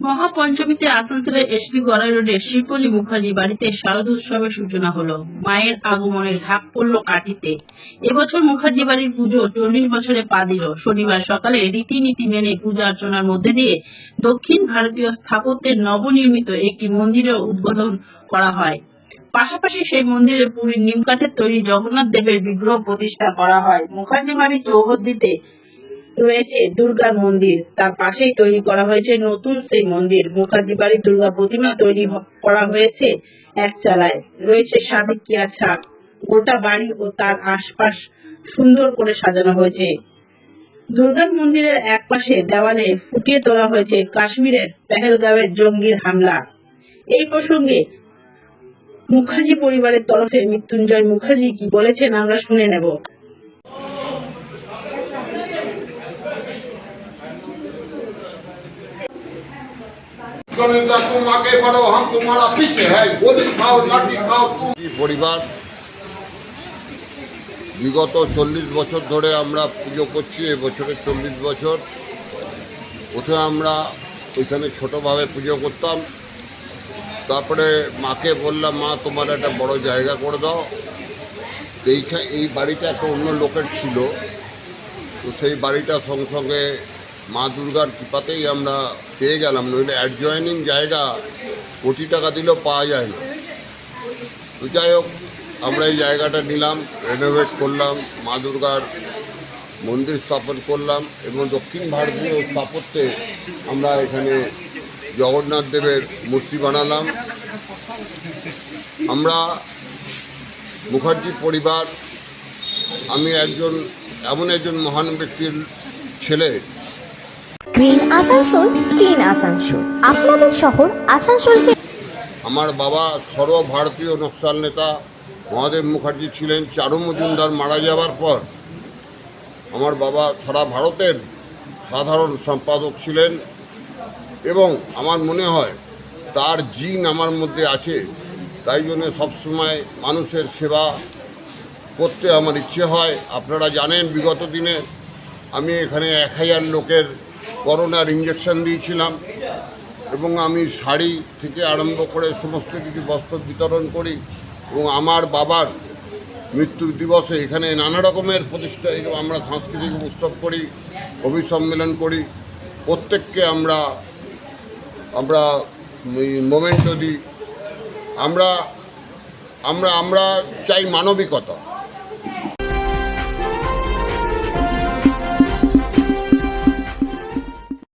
মহাপঞ্চমীতে আসানসোলের এসপি গড়াই রোডের শিবলি মুখার্জি বাড়িতে শারদ উৎসবের সূচনা হলো। মায়ের আগমনের ঢাক পড়ল কাটিতে। এবছর মুখার্জি বাড়ির পুজো চল্লিশ বছরে পা দিল। শনিবার সকালে রীতিনীতি মেনে পূজা অর্চনার মধ্যে দিয়ে দক্ষিণ ভারতীয় স্থাপত্যের নবনির্মিত একটি মন্দিরের উদ্বোধন করা হয়। পাশাপাশি সেই মন্দিরে পুরীর নিমকাঠের তৈরি জগন্নাথ দেবের বিগ্রহ প্রতিষ্ঠা করা হয়। মুখার্জি বাড়ির চৌহদ্দিতে রয়েছে দুর্গার মন্দির। তার পাশেই তৈরি করা হয়েছে নতুন সেই মন্দির। মুখার্জি বাড়ির দুর্গা প্রতিমা তৈরি করা হয়েছে এক চালায়। রয়েছে সাবেকিয়া ছাপ গোটা বাড়ি ও তার আশপাশ সুন্দর করে সাজানো হয়েছে। দুর্গার মন্দিরের এক পাশে দেওয়ালে ফুটিয়ে তোলা হয়েছে কাশ্মীরের পেহেলগাঁওয়ের জঙ্গির হামলা। এই প্রসঙ্গে মুখার্জি পরিবারের তরফে মৃত্যুঞ্জয় মুখার্জি কি বলেছেন আমরা শুনে নেব। বিগত চল্লিশ বছর ধরে আমরা পুজো করছি এবছরে চল্লিশ বছর। প্রথমে আমরা ওইখানে ছোটোভাবে পুজো করতাম। তারপরে মাকে বললাম, মা, তোমার একটা বড় জায়গা করে দাও। এইখানে এই বাড়িটা একটা অন্য লোকের ছিল। তো সেই বাড়িটা সঙ্গে সঙ্গে মা দুর্গার কৃপাতেই আমরা পেয়ে গেলাম, নইলে অ্যাডজয়নিং জায়গা কোটি টাকা দিলেও পাওয়া যায় না। তো যাই হোক, আমরা এই জায়গাটা নিলাম রেনোভেট করলাম, মা দুর্গার মন্দির স্থাপন করলাম এবং দক্ষিণ ভারতীয় স্থাপত্যে আমরা এখানে জগন্নাথ দেবের মূর্তি বানালাম। আমরা মুখার্জি পরিবার, আমি একজন, এমন একজন মহান ব্যক্তির ছেলে গ্রিন আসানসোল, ক্লিন আসানসোল। আপনাদের শহর আসানসোলকে আমার বাবা সর্বভারতীয় নকশাল নেতা মহাদেব মুখার্জি ছিলেন, চারু মজুমদার মারা যাওয়ার পর আমার বাবা সারা ভারতের সাধারণ সম্পাদক ছিলেন এবং আমার মনে হয় তার জিন আমার মধ্যে আছে, তাই জন্য সবসময় মানুষের সেবা করতে আমার ইচ্ছে হয়। আপনারা জানেন, বিগত দিনে আমি এখানে এক হাজার লোকের করোনার ইঞ্জেকশন দিয়েছিলাম এবং আমি শাড়ি থেকে আরম্ভ করে সমস্ত কিছু বস্ত্র বিতরণ করি এবং আমার বাবার মৃত্যু দিবসে এখানে নানা রকমের প্রতিষ্ঠা আমরা সাংস্কৃতিক উৎসব করি কবি সম্মেলন করি। প্রত্যেককে আমরা আমরা মোমেন্ট দিই। আমরা আমরা আমরা চাই মানবিকতা।